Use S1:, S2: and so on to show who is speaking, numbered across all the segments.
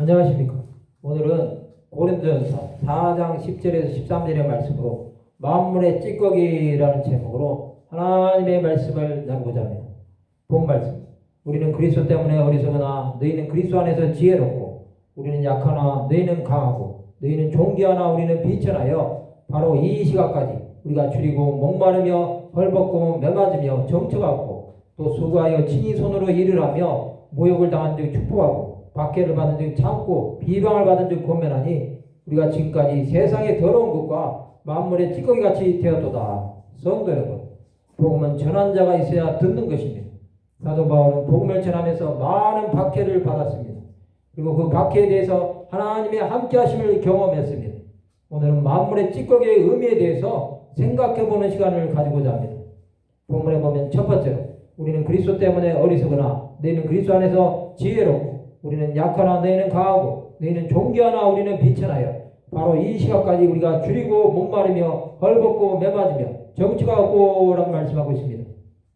S1: 안녕하십니까. 오늘은 고린도전서 4장 10절에서 13절의 말씀으로 만물의 찌꺼기라는 제목으로 하나님의 말씀을 나누고자 합니다. 본 말씀. 우리는 그리스도 때문에 어리석으나 너희는 그리스도 안에서 지혜롭고 우리는 약하나 너희는 강하고 너희는 존귀하나 우리는 비천하여 바로 이 시각까지 우리가 줄이고 목마르며 헐벗고 매맞으며 정처갖고 또 수고하여 친히 손으로 일을 하며 모욕을 당한 즉 축복하고 박해를 받은 즉 참고 비방을 받은 즉 권면하니 우리가 지금까지 세상의 더러운 것과 만물의 찌꺼기 같이 되었도다. 성도 여러분, 복음은 전한 자가 있어야 듣는 것입니다. 사도 바울은 복음을 전하면서 많은 박해를 받았습니다. 그리고 그 박해에 대해서 하나님의 함께하심을 경험했습니다. 오늘은 만물의 찌꺼기의 의미에 대해서 생각해보는 시간을 가지고자 합니다. 본문에 보면 첫 번째로 우리는 그리스도 때문에 어리석으나 너희는 그리스도 안에서 지혜롭고 우리는 약하나 너희는 강하고 너희는 존귀하나 우리는 비천하여 바로 이 시각까지 우리가 줄이고 목마르며 헐벗고 매맞으며 정치가 없고라고 말씀하고 있습니다.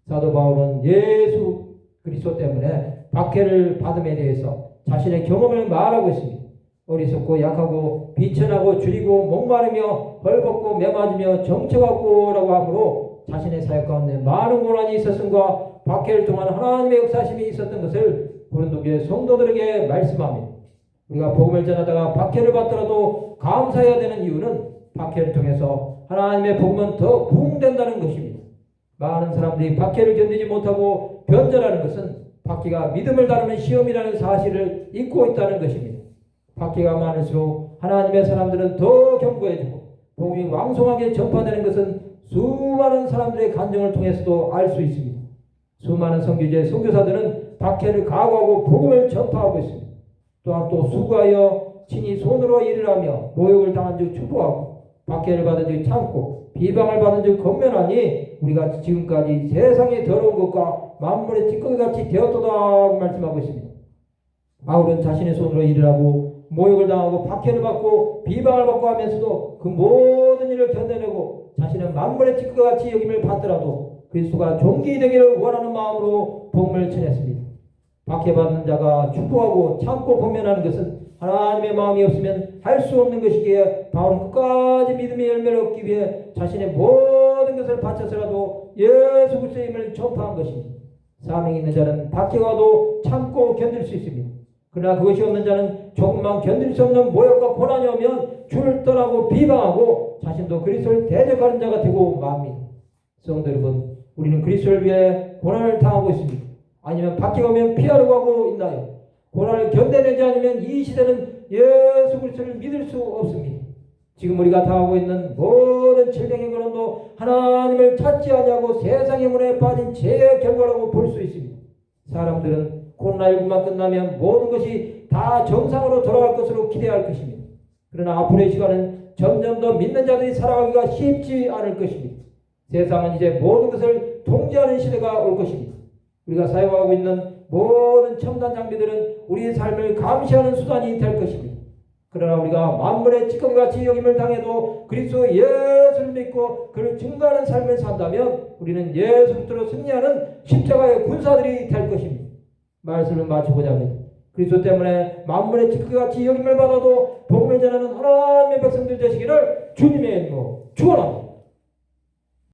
S1: 사도 바울은 예수 그리스도 때문에 박해를 받음에 대해서 자신의 경험을 말하고 있습니다. 어리석고 약하고 비천하고 줄이고 목마르며 헐벗고 매맞으며 정처갖고라고 하므로 자신의 사역 가운데 많은 고난이 있었음과 박해를 통한 하나님의 역사심이 있었던 것을 고린도교회 성도들에게 말씀합니다. 우리가 복음을 전하다가 박해를 받더라도 감사해야 되는 이유는 박해를 통해서 하나님의 복음은 더 부흥된다는 것입니다. 많은 사람들이 박해를 견디지 못하고 변절하는 것은 박해가 믿음을 다루는 시험이라는 사실을 잊고 있다는 것입니다. 박해가 많을수록 하나님의 사람들은 더 견고해지고 복음이 왕성하게 전파되는 것은 수많은 사람들의 간증을 통해서도 알 수 있습니다. 수많은 선교제 선교사들은 박해를 각오하고 복음을 전파하고 있습니다. 또한 또 수고하여 친히 손으로 일을 하며 모욕을 당한 즉 축복하고 박해를 받은 즉 참고 비방을 받은 즉 건면하니 우리가 지금까지 세상의 더러운 것과 만물의 찌꺼기 같이 되었도다 말씀하고 있습니다. 바울은 자신의 손으로 일을 하고 모욕을 당하고 박해를 받고 비방을 받고 하면서도 그 모든 일을 견뎌내고 자신은 만물의 찌꺼기 같이 여김을 받더라도 그리스도가 존귀되기를 원하는 마음으로 복음을 전했습니다. 박해받는 자가 축복하고 참고 권면하는 것은 하나님의 마음이 없으면 할 수 없는 것이기에 바울은 끝까지 믿음의 열매를 얻기 위해 자신의 모든 것을 바쳐서라도 예수 그리스도의 힘을 전파한 것입니다. 사명이 있는 자는 박해와도 참고 견딜 수 있습니다. 그러나 그것이 없는 자는 조금만 견딜 수 없는 모욕과 고난이 오면 줄을 떠나고 비방하고 자신도 그리스도를 대적하는 자가 되고 맙니다. 성도 여러분, 우리는 그리스도를 위해 고난을 당하고 있습니다. 아니면 박해가 오면 피하려고 하고 있나요? 고난을 견뎌내지 않으면 이 시대는 예수 그리스도를 믿을 수 없습니다. 지금 우리가 당하고 있는 모든 질병의 근원도 하나님을 찾지 아니하고 세상의 문에 빠진 죄의 결과라고 볼 수 있습니다. 사람들은 코로나19만 끝나면 모든 것이 다 정상으로 돌아갈 것으로 기대할 것입니다. 그러나 앞으로의 시간은 점점 더 믿는 자들이 살아가기가 쉽지 않을 것입니다. 세상은 이제 모든 것을 통제하는 시대가 올 것입니다. 우리가 사용하고 있는 모든 첨단 장비들은 우리의 삶을 감시하는 수단이 될 것입니다. 그러나 우리가 만물의 찌꺼기같이 여김을 당해도 그리스도 예수를 믿고 그를 증거하는 삶을 산다면 우리는 예수 그리스도로 승리하는 십자가의 군사들이 될 것입니다. 말씀을 마치고자 합니다. 그리스도 때문에 만물의 찌꺼기같이 여김을 받아도 복음을 전하는 하나님의 백성들 되시기를 주님의 이름으로 축원합니다.